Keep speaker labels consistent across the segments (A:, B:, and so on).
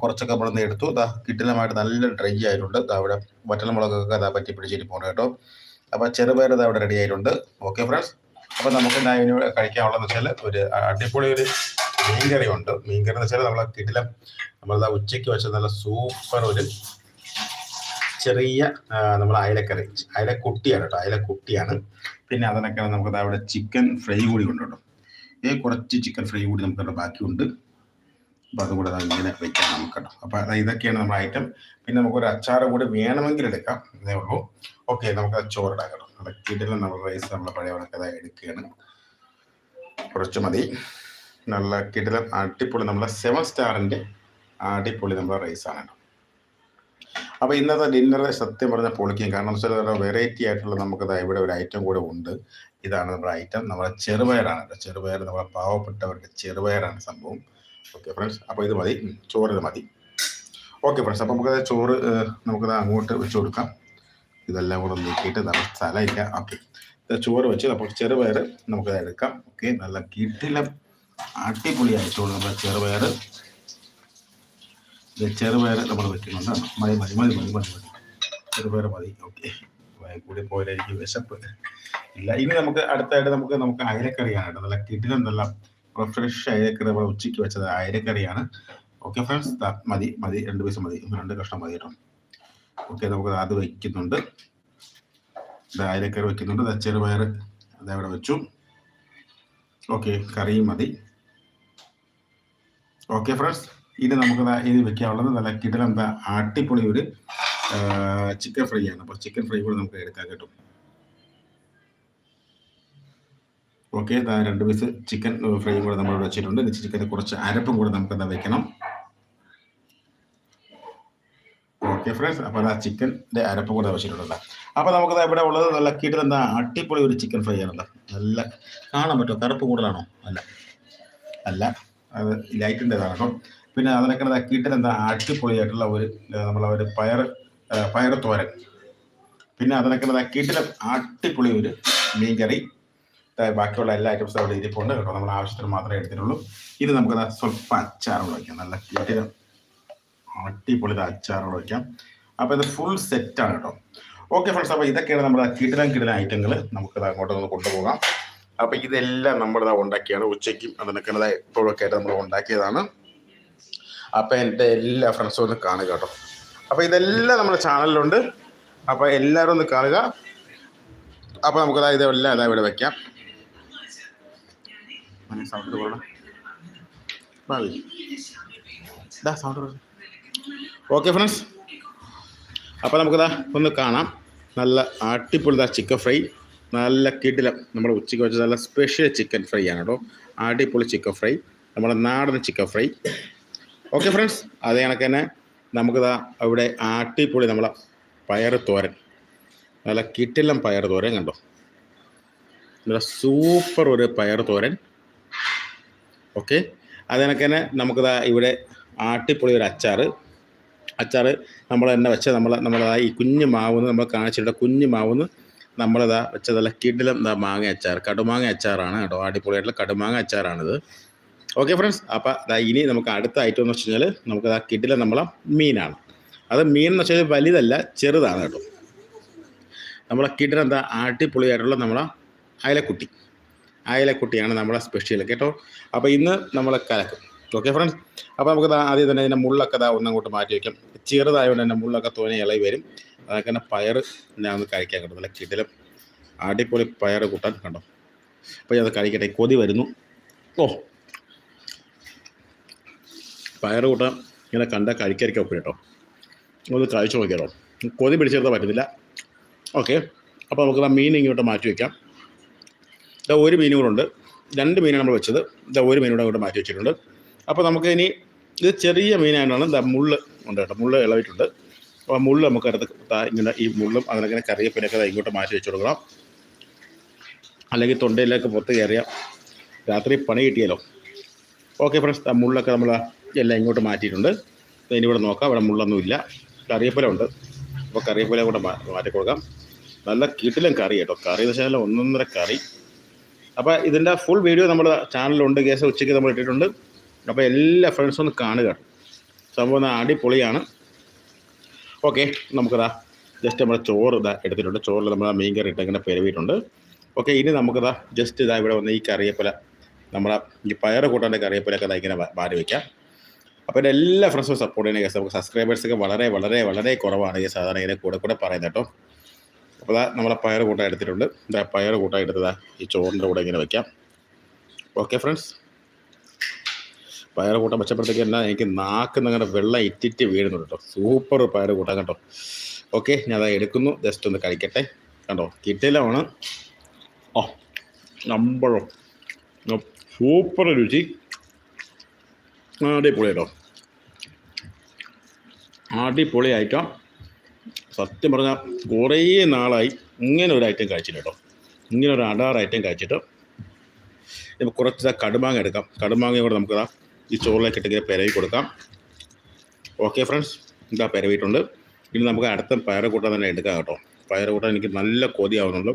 A: കുറച്ചൊക്കെ നമ്മൾ എടുത്തു. ഇതാ കിട്ടിലമായിട്ട് നല്ല ഡ്രൈ ആയിട്ടുണ്ട്. ഇതാ അവിടെ വറ്റൽമുളകൊക്കെ അതാ പറ്റി പിടിച്ചിട്ട് പോകണം കേട്ടോ. അപ്പോൾ ചെറുപയർ ഇതാ അവിടെ റെഡി ആയിട്ടുണ്ട്. ഓക്കെ ഫ്രണ്ട്സ് അപ്പോൾ നമുക്ക് ഇതാ ഇതിന് കഴിക്കാനുള്ളതെന്ന് വെച്ചാൽ ഒരു അടിപൊളി ഒരു മീൻകറി ഉണ്ട്. മീൻകറി എന്ന് വെച്ചാൽ നമ്മളെ കിട്ടിലം നമ്മളത് ഉച്ചയ്ക്ക് വെച്ച നല്ല സൂപ്പർ ഒരു ചെറിയ നമ്മൾ അയലക്കറി. അയലക്കുട്ടിയാണ് കേട്ടോ. അയലക്കുട്ടിയാണ്. പിന്നെ അതിനൊക്കെ നമുക്ക് അവിടെ ചിക്കൻ ഫ്രൈ കൂടി ഉണ്ട് കേട്ടോ. ഈ കുറച്ച് ചിക്കൻ ഫ്രൈ കൂടി നമുക്ക് ബാക്കിയുണ്ട്. അപ്പോൾ അതും കൂടെ ഇങ്ങനെ വെക്കാം നമുക്ക് കേട്ടോ അപ്പോൾ ഇതൊക്കെയാണ് നമ്മുടെ ഐറ്റം പിന്നെ നമുക്കൊരു അച്ചാർ കൂടി വേണമെങ്കിൽ എടുക്കാം. ഇതേ ഉള്ളൂ. ഓക്കെ നമുക്ക് ചോറിടാം കേട്ടോ. നമ്മൾ റൈസ് നമ്മൾ പഴയ കണക്കത എടുക്കുകയാണ്. കുറച്ച് മതി. നല്ല കിടിലം അടിപൊളി നമ്മളെ സെവൻ സ്റ്റാറിന്റെ അടിപൊളി നമ്മളെ റൈസാണ് കേട്ടോ. അപ്പോൾ ഇന്നത്തെ ഡിന്നർ സത്യം പറഞ്ഞാൽ പൊളിക്കും. കാരണം വെച്ചാൽ വെറൈറ്റി ആയിട്ടുള്ള നമുക്കത് ഇവിടെ ഒരു ഐറ്റം കൂടെ ഉണ്ട്. ഇതാണ് നമ്മുടെ ഐറ്റം നമ്മുടെ ചെറുപയറാണ് ചെറുപയർ നമ്മളെ പാവപ്പെട്ടവരുടെ ചെറുപയറാണ് സംഭവം. ഓക്കെ ഫ്രണ്ട്സ് അപ്പോൾ ഇത് മതി. ചോറ് ഇത് മതി. ഓക്കെ ഫ്രണ്ട്സ് അപ്പോൾ നമുക്കത് ചോറ് നമുക്കത് അങ്ങോട്ട് വെച്ച് കൊടുക്കാം. ഇതെല്ലാം കൂടെ നീക്കിയിട്ട് നല്ല സ്ഥലമില്ല. ഓക്കെ ചോറ് വെച്ച് അപ്പോൾ ചെറുപയർ നമുക്കത് എടുക്കാം. ഓക്കെ നല്ല കിട്ടില അടിപൊളിയായി ചോറ് നമ്മുടെ ചെറുപയർ. ഇത് ചെറുപയർ നമ്മൾ വെക്കുന്നുണ്ട്. മതി മതി മതി മതി മതി മതി. ചെറുപയർ മതി. ഓക്കെ കൂടി പോയാലായിരിക്കും വിശപ്പ്. ഇല്ല ഇനി നമുക്ക് അടുത്തായിട്ട് നമുക്ക് നമുക്ക് അയലക്കറിയാണ് നല്ല കിടിലം നല്ല ഫ്രഷ് അയലക്കറി ഉച്ചയ്ക്ക് വെച്ചത് അയലക്കറിയാണ്. ഓക്കെ ഫ്രണ്ട്സ് മതി മതി രണ്ട് പീസ് മതി. രണ്ട് കഷ്ണം മതി കേട്ടോ. ഓക്കെ നമുക്ക് അത് വയ്ക്കുന്നുണ്ട് ആയിരക്കറി ദാ ചെറുപയർ അതവിടെ വെച്ചു. ഓക്കെ കറിയും മതി. ഓക്കെ ഫ്രണ്ട്സ് ഇനി നമുക്ക് ഇത് വെക്കാനുള്ളത് നല്ല കിടലെന്താ ആട്ടിപ്പൊളി ഒരു ചിക്കൻ ഫ്രൈ ആണ്. അപ്പോൾ ചിക്കൻ ഫ്രൈ കൂടെ നമുക്ക് എടുക്കാൻ കിട്ടും. ഓക്കെ രണ്ട് പീസ് ചിക്കൻ ഫ്രൈയും കൂടെ നമ്മൾ വെച്ചിട്ടുണ്ട്. ചിക്കന്റെ കുറച്ച് അരപ്പും കൂടെ നമുക്ക് എന്താ വെക്കണം? ഓക്കെ ഫ്രണ്ട്സ് അപ്പോൾ അതാ ചിക്കന്റെ അരപ്പും കൂടെ വെച്ചിട്ടുണ്ട്. അപ്പോൾ നമുക്ക് ഇവിടെ ഉള്ളത് നല്ല കിട്ടുന്ന എന്താ അടിപൊളി ഒരു ചിക്കൻ ഫ്രൈ ആണല്ലോ നല്ല കാണാൻ പറ്റുമോ? കറുപ്പ് കൂടുതലാണോ? അല്ല. അല്ല. അത് ലൈറ്റിന്റെതാണ് കേട്ടോ. പിന്നെ അതിനൊക്കെ കിട്ടൽ എന്താ അടിപൊളിയായിട്ടുള്ള ഒരു നമ്മളെ ഒരു പയർ പയർ തോരൻ പിന്നെ അതിനൊക്കെ കിട്ടലും അടിപൊളി ഒരു മീൻകറി. ബാക്കിയുള്ള എല്ലാ ഐറ്റംസും അവിടെ ഇരിപ്പുണ്ട് കേട്ടോ. നമ്മൾ ആവശ്യത്തിന് മാത്രമേ എടുത്തിട്ടുള്ളൂ. ഇനി നമുക്ക് സ്വല്പം അച്ചാറുകൾ വയ്ക്കാം നല്ല കിട്ടിലും അടിപൊളി ഇത് അച്ചാറുകൾ വയ്ക്കാം അപ്പോൾ ഇത് ഫുൾ സെറ്റാണ് കേട്ടോ. ഓക്കെ ഫ്രണ്ട്സ് അപ്പോൾ ഇതൊക്കെയാണ് നമ്മുടെ കിടിലം കിടിലം ഐറ്റങ്ങൾ നമുക്ക് അങ്ങോട്ടൊന്ന് കൊണ്ടുപോകാം. അപ്പോൾ ഇതെല്ലാം നമ്മളിതാ ഉണ്ടാക്കിയാണ്. ഉച്ചയ്ക്കും അതിനൊക്കെ ഇതാ ഇപ്പോഴൊക്കെ ആയിട്ട് നമ്മൾ ഉണ്ടാക്കിയതാണ്. അപ്പോൾ എന്റെ എല്ലാ ഫ്രണ്ട്സും ഒന്ന് കാണുക കേട്ടോ. അപ്പോൾ ഇതെല്ലാം നമ്മുടെ ചാനലിലുണ്ട്. അപ്പോൾ എല്ലാവരും ഒന്ന് കാണുക. അപ്പോൾ നമുക്കതായത് എല്ലാം ഇതാ ഇവിടെ വെക്കാം സൗണ്ട് ദാ സൗണ്ട് ഓക്കെ ഫ്രണ്ട്സ് അപ്പോൾ നമുക്കിതാ ഒന്ന് കാണാം. നല്ല അടിപൊളിതാ ചിക്കൻ ഫ്രൈ നല്ല കിടിലം. നമ്മൾ ഉച്ചയ്ക്ക് വെച്ച നല്ല സ്പെഷ്യൽ ചിക്കൻ ഫ്രൈ ആണ് കേട്ടോ. അടിപൊളി ചിക്കൻ ഫ്രൈ നമ്മുടെ നാടൻ ചിക്കൻ ഫ്രൈ ഓക്കെ ഫ്രണ്ട്സ് അതേ കണക്ക് തന്നെ നമുക്കിതാ അവിടെ അടിപൊളി നമ്മളെ പയർ തോരൻ. നല്ല കിട്ടിലം പയർ തോരൻ കണ്ടോ? നല്ല സൂപ്പർ ഒരു പയർ തോരൻ. ഓക്കെ. അത് കണക്ക് തന്നെ നമുക്ക് ഇവിടെ ആട്ടിപ്പൊളി ഒരു അച്ചാർ അച്ചാർ നമ്മൾ തന്നെ വെച്ച നമ്മൾ നമ്മളതാ ഈ കുഞ്ഞു മാവുന്ന് നമ്മൾ കാണിച്ചിട്ട് കുഞ്ഞു മാവുന്ന് നമ്മളിതാ വെച്ചതല്ല കിടിലം എന്താ മാങ്ങ അച്ചാർ കടുമാങ്ങ അച്ചാറാണ് കേട്ടോ. അടിപൊളിയായിട്ടുള്ള കടുമാങ്ങ അച്ചാറാണിത്. Okay friends. അപ്പോൾ ദാ ഇനി നമുക്ക് അടുത്ത ഐറ്റം എന്ന് വെച്ച് കഴിഞ്ഞാൽ നമുക്ക് ആ കിടിലം നമ്മളെ മീനാണ്. അത് മീൻ എന്ന് വെച്ചാൽ വലുതല്ല ചെറുതാണ് കേട്ടോ. നമ്മളെ കിടിലെന്താ അടിപൊളിയായിട്ടുള്ള നമ്മളെ അയലക്കുട്ടി. അയലക്കുട്ടിയാണ് നമ്മളെ സ്പെഷ്യൽ കേട്ടോ? അപ്പോൾ ഇന്ന് നമ്മൾ കലക്കും. ഓക്കെ ഫ്രണ്ട്സ് അപ്പോൾ നമുക്ക് ആദ്യം തന്നെ ഇതിന്റെ മുള്ളൊക്കെ ദാ ഒന്നങ്ങോട്ട് മാറ്റി വയ്ക്കാം ചെറുതായതുകൊണ്ട് തന്നെ മുള്ളൊക്കെ തോനെ ഇളകി വരും. അതൊക്കെ തന്നെ പയർ ഞാൻ ഒന്ന് കഴിക്കാൻ കിട്ടും. നല്ല കിടിലം അടിപൊളി പയർ കൂട്ടാൻ കണ്ടോ? അപ്പോൾ ഞാൻ അത് കഴിക്കട്ടെ. കൊതി വരുന്നു. ഓ. പയർ കൂട്ടാൻ ഇങ്ങനെ കണ്ട കഴിക്കാതിരിക്കാൻ ഒപ്പം കേട്ടോ. ഒന്ന് കഴിച്ചു നോക്കിയാലോ. കൊതി പിടിച്ചെടുത്താൽ പറ്റുന്നില്ല ഓക്കെ അപ്പോൾ നമുക്ക് ആ മീൻ ഇങ്ങോട്ട് മാറ്റി വയ്ക്കാം ഇതാ ഒരു മീനും കൂടെ ഉണ്ട്. രണ്ട് മീനാണ് നമ്മൾ വെച്ചത്. ഇതാ ഒരു മീനൂടെ അങ്ങോട്ട് മാറ്റി വെച്ചിട്ടുണ്ട്. അപ്പോൾ നമുക്ക് ഇനി ഇത് ചെറിയ മീനായിട്ടാണ് ഇതാ മുള്ള് ഉണ്ട് കേട്ടോ. മുള്ള് ഇളവിട്ടുണ്ട്. അപ്പോൾ മുള്ള് നമുക്ക് അടുത്ത് ഇങ്ങനെ ഈ മുള്ളും അതിനങ്ങനെ കറിയപ്പിനൊക്കെ ഇങ്ങോട്ട് മാറ്റി വെച്ച് കൊടുക്കണം. അല്ലെങ്കിൽ തൊണ്ടയിലേക്ക് പുറത്ത് കയറിയാൽ രാത്രി പണി കിട്ടിയല്ലോ ഓക്കെ ഫ്രണ്ട്സ് മുള്ളൊക്കെ നമ്മൾ എല്ലാം ഇങ്ങോട്ട് മാറ്റിയിട്ടുണ്ട്. ഇനി ഇവിടെ നോക്കാം. ഇവിടെ മുള്ളൊന്നുമില്ല കറിയപ്പല ഉണ്ട്. അപ്പോൾ കറിയപ്പല കൂടെ മാറ്റി കൊടുക്കാം. നല്ല കിട്ടിലും കറി കേട്ടോ. കറി എന്ന് വെച്ചാൽ ഒന്നൊന്നര കറി. അപ്പോൾ ഇതിന്റെ ഫുൾ വീഡിയോ നമ്മുടെ ചാനലിലുണ്ട് കേസ് ഉച്ചയ്ക്ക് നമ്മൾ ഇട്ടിട്ടുണ്ട്. അപ്പോൾ എല്ലാ ഫ്രണ്ട്സും ഒന്ന് കാണുക. സംഭവം അടിപൊളിയാണ്. ഓക്കെ നമുക്കിതാ ജസ്റ്റ് നമ്മുടെ ചോറ് ഇതാ എടുത്തിട്ടുണ്ട്. ചോറിൽ നമ്മൾ മീൻ കറി ഇട്ട് ഇങ്ങനെ പെരുവിയിട്ടുണ്ട്. ഓക്കെ ഇനി നമുക്കിതാ ജസ്റ്റ് ഇതാ ഇവിടെ വന്ന് ഈ കറിയപ്പല നമ്മുടെ ഈ പയറ് കൂട്ടാന്റെ കറിയപ്പലൊക്കെ ഇതാ ഇങ്ങനെ മാറി വയ്ക്കാം അപ്പോൾ എന്റെ എല്ലാ ഫ്രണ്ട്സും സപ്പോർട്ട് ചെയ്യുന്ന കേസ് നമുക്ക് സബ്സ്ക്രൈബേഴ്സൊക്കെ വളരെ വളരെ വളരെ കുറവാണ് ഈ സാധാരണ ഇതിനെ കൂടെ കൂടെ പറയുന്നത് കേട്ടോ. അപ്പോൾ ഇതാ നമ്മുടെ പയർ കൂട്ടം എടുത്തിട്ടുണ്ട്. ഇതാ പയർ കൂട്ടം എടുത്തതാ. ഈ ചോറിന്റെ കൂടെ ഇങ്ങനെ വയ്ക്കാം ഓക്കെ ഫ്രണ്ട്സ് പയറ് കൂട്ടം വെച്ചപ്പോഴത്തേക്ക് എന്നാ എനിക്ക് നാക്കുന്ന അങ്ങനെ വെള്ളം ഇറ്റിറ്റ് വീഴുന്നുണ്ട് കേട്ടോ. സൂപ്പർ പയർ കൂട്ടാൻ കേട്ടോ ഓക്കെ ഞാൻ അതാ എടുക്കുന്നു. ജസ്റ്റ് ഒന്ന് കഴിക്കട്ടെ. കണ്ടോ? കിട്ടിലാണ് ഓ നമ്പഴോ സൂപ്പർ രുചി. അടിപൊളി കേട്ടോ. അടിപൊളി ഐറ്റം സത്യം പറഞ്ഞാൽ കുറേ നാളായി ഇങ്ങനെ ഒരു ഐറ്റം കഴിച്ചില്ല കേട്ടോ ഇങ്ങനെ ഒരു അടാർ ഐറ്റം കഴിച്ചിട്ട്? ഇപ്പോൾ കുറച്ച് കടുമാങ്ങ എടുക്കാം. കടുമാങ്ങ കൂടെ നമുക്ക് ഈ ചോറിലേക്ക് ഇട്ടിങ്ങനെ പെരവി കൊടുക്കാം. ഓക്കെ ഫ്രണ്ട്സ് ഇതാ പെരവിയിട്ടുണ്ട്. ഇനി നമുക്ക് അടുത്ത പയറ് കൂട്ടാൻ തന്നെ എടുക്കാം കേട്ടോ. പയറ് കൂട്ടാൻ എനിക്ക് നല്ല കൊതിയാവുന്നുണ്ട്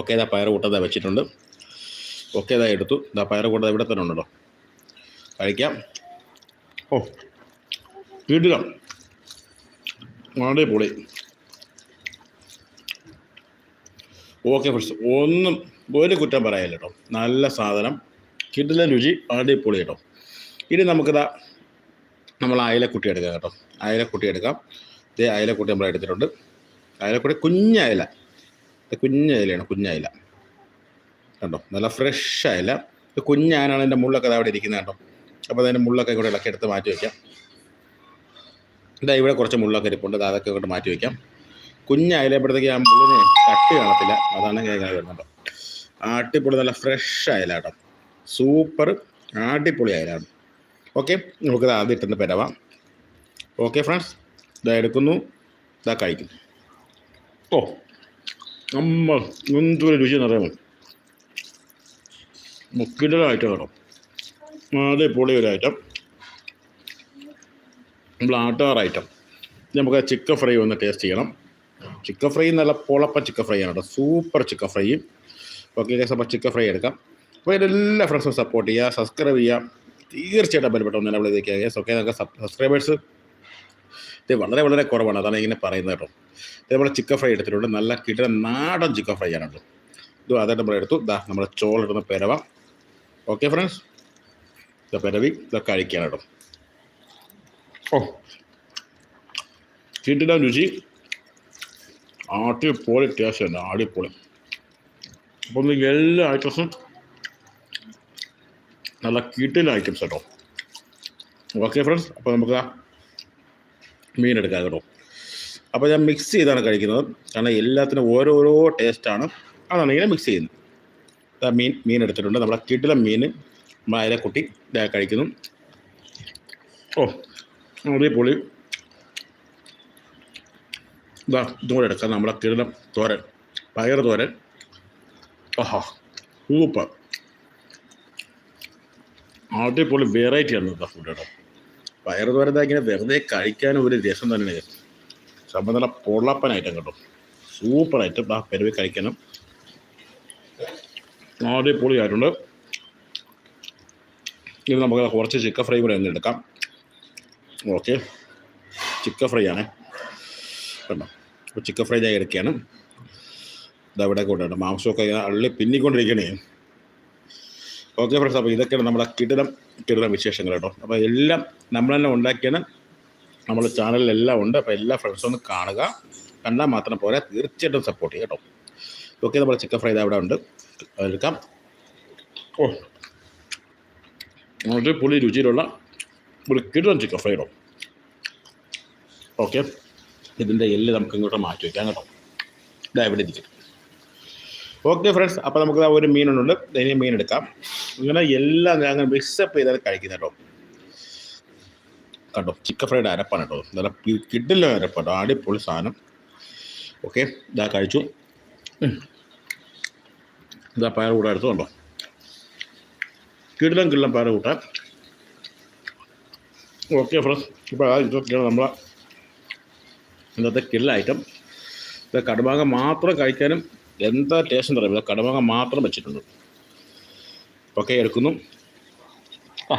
A: ഓക്കെ ഇതാ പയറ് കൂട്ടാൻ ഇതാ വെച്ചിട്ടുണ്ട്. ഓക്കെ ഇതാ എടുത്തു. ഇതാ പയറ് കൂട്ടാൻ ഇവിടെ തന്നെ ഉണ്ടല്ലോ. കഴിക്കാം. ഓ വീട്ടില പൊളി. ഓക്കെ ഫ്രണ്ട്സ് ഒന്നും ഒരു കുറ്റം പറയാനില്ല കേട്ടോ നല്ല സാധനം. കിട്ടില്ല രുചി അടിപൊളി കേട്ടോ ഇനി നമുക്കിതാ നമ്മൾ അയലക്കുട്ടി എടുക്കാം കേട്ടോ. അയലക്കുട്ടി എടുക്കാം. ഇതേ അയലക്കുട്ടി നമ്മൾ എടുത്തിട്ടുണ്ട്. അയലക്കുട്ടി കുഞ്ഞയല കുഞ്ഞയലയാണ് കുഞ്ഞയല കണ്ടോ? നല്ല ഫ്രഷ് അയല. കുഞ്ഞാനാണ് എന്റെ മുള്ളൊക്കെ അവിടെ ഇരിക്കുന്നത് കേട്ടോ. അപ്പോൾ അതിന്റെ മുള്ളൊക്കെ കൂടെ ഇളക്കി എടുത്ത് മാറ്റി വയ്ക്കാം ഇതാ ഇവിടെ കുറച്ച് മുള്ളൊക്കെ ഇരിപ്പുണ്ട്. അതൊക്കെ ഇങ്ങോട്ട് മാറ്റി വയ്ക്കാം കുഞ്ഞായാലപ്പോഴത്തേക്ക് ആ മുള്ളിന് കട്ടി കാണത്തില്ല. അതാണ് ഇങ്ങനെ വരുന്നുണ്ട് അടിപൊളി നല്ല ഫ്രഷ് അയല സൂപ്പർ അടിപൊളി അയലാണ്. ഓക്കെ നമുക്കിത് ആദ്യം ഇട്ടെന്ന് പെരവാം. ഓക്കെ ഫ്രണ്ട്സ് ഇതാ എടുക്കുന്നു. ഇതാ കഴിക്കുന്നു. ഓ നമ്മ എന്തൊരു രുചി മുക്കിന്റെ ഐറ്റം കേട്ടോ. പൊളി ഒരു ഐറ്റം. നമ്മൾ ആട്ടാർ ഐറ്റം നമുക്ക് ചിക്കൻ ഫ്രൈ ഒന്ന് ടേസ്റ്റ് ചെയ്യണം. ചിക്കൻ ഫ്രൈ നല്ല പൊളപ്പ ചിക്കൻ ഫ്രൈ ആണ് കേട്ടോ. Super chicken fry. Okay guys അപ്പോൾ ചിക്കൻ ഫ്രൈ എടുക്കാം. അപ്പോൾ എല്ലാ ഫ്രണ്ട്സും സപ്പോർട്ട് ചെയ്യുക സബ്സ്ക്രൈബ് ചെയ്യുക. തീർച്ചയായിട്ടും ബന്ധപ്പെട്ട ഒന്ന് നമ്മളെ ഇതൊക്കെ ഗൈസ് ഓക്കെ നമുക്ക് സബ്സ്ക്രൈബേഴ്സ് ഇത് വളരെ വളരെ കുറവാണ്. അതാണ് ഇങ്ങനെ പറയുന്നത് കേട്ടോ. ഇതേപോലെ ചിക്കൻ ഫ്രൈ എടുത്തിട്ടുണ്ട്. നല്ല കിട്ടുന്ന നാടൻ ചിക്കൻ ഫ്രൈ ആണ് കേട്ടോ. ഇത് അതായിട്ട് നമ്മൾ എടുത്തു. ദാ നമ്മൾ ചോളിടുന്ന പെരവ. ഓക്കെ ഫ്രണ്ട്സ് ഇത് പെരവി. ഇതൊക്കെ കഴിക്കുകയാണ് കേട്ടോ. ഓ. കിട്ടില്ല രുചി. അടിപൊളി ടേസ്റ്റ് തന്നെ അടിപൊളി. അപ്പം നിങ്ങൾക്ക് എല്ലാ ഐറ്റംസും നല്ല കിട്ടില്ല ഐറ്റംസ് കേട്ടോ ഓക്കെ ഫ്രണ്ട്സ് അപ്പോൾ നമുക്ക് ദാ മീൻ എടുക്കാം കേട്ടോ. അപ്പോൾ ഞാൻ മിക്സ് ചെയ്താണ് കഴിക്കുന്നത്. കാരണം എല്ലാത്തിനും ഓരോരോ ടേസ്റ്റാണ് അതാണ് ഇങ്ങനെ മിക്സ് ചെയ്യുന്നത്. മീൻ മീൻ എടുത്തിട്ടുണ്ട്. നമ്മളെ കിട്ടിലെ മീൻ നമ്മൾ കുട്ടി കഴിക്കുന്നു. ഓ. അടിപൊളി. ഇതാ ഇതും കൂടെ എടുക്കാം. നമ്മളെ കിടലം തോരൻ. പയർ തോരൻ. ആഹാ സൂപ്പർ. അടിപൊളി വെറൈറ്റി ആണ് ഇതാ ഫുഡ് കേട്ടോ പയർ തോരൻ ഇങ്ങനെ വെറുതെ കഴിക്കാനും ഒരു രസം തന്നെയാണ്. സംബന്ധ പൊള്ളപ്പൻ ഐറ്റം കേട്ടോ. സൂപ്പർ ഐറ്റം ആ പെരുവി കഴിക്കണം. ആയിട്ടുണ്ട്. ഇനി നമുക്ക് കുറച്ച് ചിക്കൻ ഫ്രൈ കൂടെ ഒന്ന് എടുക്കാം. ഓക്കെ. ചിക്കൻ ഫ്രൈ ആണ്. കണ്ടോ? അപ്പോൾ ചിക്കൻ ഫ്രൈ ഞാൻ എടുക്കുകയാണ് ഇതവിടെ കൊണ്ടുണ്ട് മാംസമൊക്കെ ഇങ്ങനെ അള്ളി പിന്നിക്കൊണ്ടിരിക്കണേ. ഓക്കെ ഫ്രണ്ട്സ് അപ്പോൾ ഇതൊക്കെയാണ് നമ്മുടെ കിടിലം കിടിലം വിശേഷങ്ങൾ കേട്ടോ. അപ്പോൾ എല്ലാം നമ്മൾ തന്നെ ഉണ്ടാക്കിയാണ്. നമ്മുടെ ചാനലിലെല്ലാം ഉണ്ട്. അപ്പോൾ എല്ലാ ഫ്രണ്ട്സും ഒന്ന് കാണുക. കണ്ടാൽ മാത്രം പോരാ. തീർച്ചയായിട്ടും സപ്പോർട്ട് ചെയ്യും കേട്ടോ. ഓക്കെ നമ്മുടെ ചിക്കൻ ഫ്രൈ അവിടെ ഉണ്ട്. അതെടുക്കാം ഓ. വളരെ പുളി രുചിയിലുള്ള ഒരു കിടിലം ചിക്കൻ ഫ്രൈ കേട്ടോ ഓക്കെ? ഇതിന്റെ എല്ല് നമുക്ക് ഇങ്ങോട്ട് മാറ്റി വയ്ക്കാം കേട്ടോ. ഇതാ ഇവിടെ ഇരിക്കും ഓക്കെ ഫ്രണ്ട്സ് അപ്പോൾ നമുക്ക് ഒരു മീനുണ്ട്. ഇനി മീൻ എടുക്കാം. ഇങ്ങനെ എല്ലാം ഞാൻ മിക്സപ്പ് ചെയ്താൽ കഴിക്കുന്ന കേട്ടോ. കണ്ടോ? ചിക്കൻ ഫ്രൈഡ് അരപ്പാണ് കേട്ടോ. നല്ല കിഡില്ല അരപ്പാട്ടോ അടിപൊളി സാധനം. ഓക്കെ? ഇതാ കഴിച്ചു. ഇതാ പയർ കൂടെ എടുത്തു കണ്ടോ? കിടിലം പയർ കൂട്ടാൻ. Okay friends. ഇപ്പോൾ ഇതൊക്കെയാണ് നമ്മളെ ഇന്നത്തെ കിൽ ഐറ്റം ഇത് കടുമാങ്ങ മാത്രം കഴിക്കാനും എന്താ ടേസ്റ്റ് എന്ന് പറയുന്നത് കടുമാങ്ങ മാത്രം വെച്ചിട്ടുണ്ട്. ഓക്കെ എടുക്കുന്നു. ആ.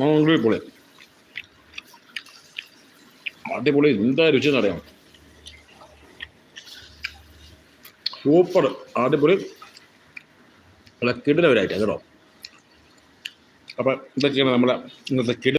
B: അടിപൊളി അടിപൊളി. എന്താ രുചി എന്നറിയാം സൂപ്പർ അടിപൊളി. കിടിലവരായിട്ട് കേട്ടോ. അപ്പം ഇതൊക്കെയാണ് നമ്മളെ ഇന്നത്തെ കിട